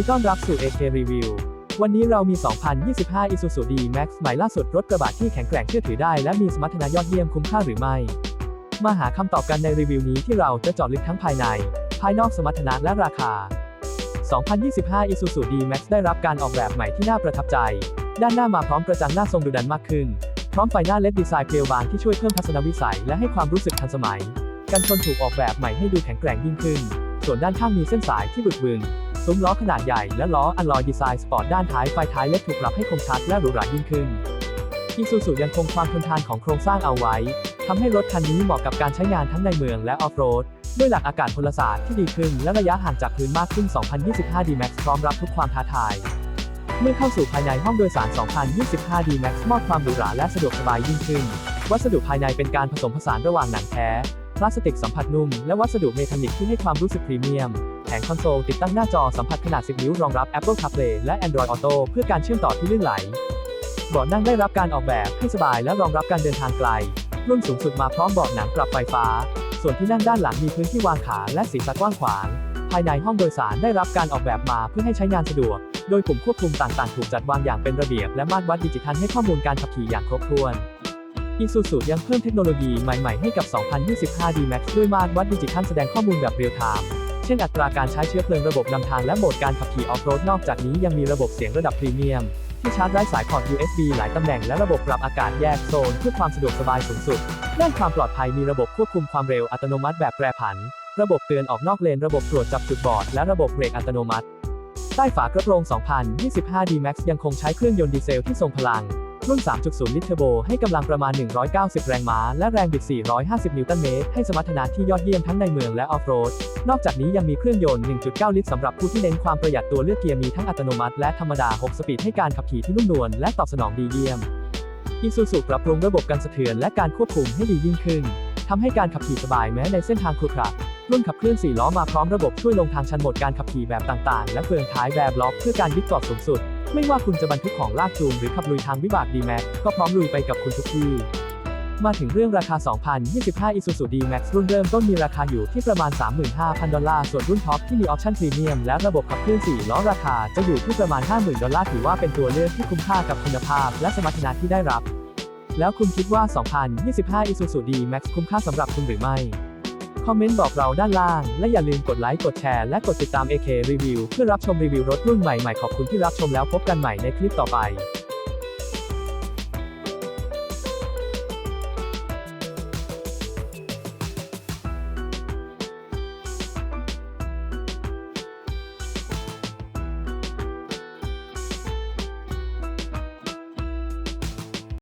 ดีต้อนรับสู่ AK Review วันนี้เรามี 2025 Isuzu D-Max ใหม่ล่าสุดรถกระบะที่แข็งแกร่งเชื่อถือได้และมีสมรรถนะยอดเยี่ยมคุ้มค่าหรือไม่ มาหาคำตอบกันในรีวิวนี้ที่เราจะเจาะลึกทั้งภายใน ภายนอกสมรรถนะและราคา 2025 Isuzu D-Max ได้รับการออกแบบใหม่ที่น่าประทับใจ ด้านหน้ามาพร้อมกระจังหน้าทรงดุดันมากขึ้น พร้อมไฟหน้าเลดดีไซน์เพรียวบางที่ช่วยเพิ่มทัศนวิสัย และให้ความรู้สึกทันสมัย กันชนถูกออกแบบใหม่ให้ดูแข็งแกร่งยิ่งขึ้น ส่วนด้านข้างมีเส้นสายที่บึกบึน ซุ้มล้อขนาดใหญ่และล้ออัลลอยดีไซน์สปอร์ตด้านท้ายไฟท้ายเล็กถูกปรับให้คมชัดและหรูหรายิ่งขึ้นอีซูซูยังคงความทนทานของโครงสร้างเอาไว้ทำให้รถคันนี้เหมาะกับการใช้งานทั้งในเมืองและออฟโรด ด้วยหลักอากาศพลศาสตร์ที่ดีขึ้นและระยะห่างจากพื้นมากขึ้น 2025 D-Max พร้อมรับทุกความท้าทาย เมื่อเข้าสู่ภายในห้องโดยสาร 2025 D-Max มอบความหรูหราและสะดวกสบายยิ่งขึ้น วัสดุภายในเป็นการผสมผสานระหว่างหนังแท้ พลาสติกสัมผัสนุ่ม และวัสดุเมทัลลิกที่ให้ความรู้สึกพรีเมียม ผงคอนโซลติดตั้งหน้าจอสัมผัสขนาด 10 นิ้วรองรับ Apple CarPlay และ Android Auto เพื่อการเชื่อมต่อที่ลื่นไหลเบาะนั่งได้รับการออกแบบให้สบายและรองรับการเดินทางไกล รุ่นสูงสุดมาพร้อมเบาะหนังปรับไฟฟ้า ส่วนที่นั่งด้านหลังมีพื้นที่วางขาและศีรษะกว้างขวาง ภายในห้องโดยสารได้รับการออกแบบมาเพื่อให้ใช้งานสะดวก โดยปุ่มควบคุมต่างๆ ถูกจัดวางอย่างเป็นระเบียบ และมาตรวัดดิจิทัลให้ข้อมูลการขับขี่อย่างครบถ้วน Isuzu ยังเพิ่มเทคโนโลยีใหม่ๆให้กับ 2025 D-Max ด้วยมาตรวัดดิจิทัลแสดงข้อมูลแบบเรียลไทม์ เช่นอัตราการใช้เชื้อเพลิงระบบนำทางและโหมดการขับขี่ออฟโรดนอกจากนี้ยังมีระบบเสียงระดับพรีเมียม ที่ชาร์จไร้สายพอร์ต USB หลายตำแหน่งและระบบปรับอากาศแยกโซนเพื่อความสะดวกสบายสูงสุด ด้านความปลอดภัยมีระบบควบคุมความเร็วอัตโนมัติแบบแปรผัน ระบบเตือนออกนอกเลนระบบตรวจจับจุดบอดและระบบเบรกอัตโนมัติ ใต้ฝากระโปรง 2025 D-Max ยังคงใช้เครื่องยนต์ดีเซลที่ทรงพลัง รุ่น 3.0 ลิตรเทอร์โบให้กำลังประมาณ 190 แรงม้า และแรงบิด 450 นิวตันเมตร ให้สมรรถนะที่ยอดเยี่ยมทั้งในเมืองและออฟโรด นอกจากนี้ยังมีเครื่องยนต์ 1.9 ลิตรสำหรับผู้ที่เน้นความประหยัดตัวเลือกเกียร์มีทั้งอัตโนมัติและธรรมดา 6 สปีดให้การขับขี่ที่นุ่มนวลและตอบสนองดีเยี่ยม Isuzu ปรับปรุงระบบการสะเทือนและการควบคุมให้ดียิ่งขึ้นทำให้การขับขี่สบายแม้ในเส้นทางครุขระรุ่นขับเคลื่อน4ล้อมาพร้อมระบบช่วยลงทางชันหมดการขับขี่แบบต่างๆ และเฟืองท้ายแบบล็อกเพื่อการยึดเกาะสูงสุด ไม่ว่าคุณจะบรรทุกของลากจูงหรือขับลุยทางวิบาก D-Max ก็พร้อมลุยไปกับคุณทุกที่ มาถึงเรื่องราคา 2025 Isuzu D-Max รุ่นเริ่มต้นมีราคาอยู่ที่ประมาณ 35,000 ดอลลาร์ ส่วนรุ่นท็อปที่มีออปชั่นพรีเมียมและระบบขับเคลื่อน 4 ล้อราคาจะอยู่ที่ประมาณ 50,000 ดอลลาร์ ถือว่าเป็นตัวเลือกที่คุ้มค่ากับคุณภาพ และสมรรถนะที่ได้รับ แล้วคุณคิดว่า 2025 Isuzu D-Max คุ้มค่าสำหรับคุณหรือไม่ คอมเมนต์บอกเราด้านล่าง และอย่าลืมกดไลค์ กดแชร์ และกดติดตาม AK Review เพื่อรับชมรีวิวรถรุ่นใหม่ๆ ขอบคุณที่รับชมแล้วพบกันใหม่ในคลิปต่อไป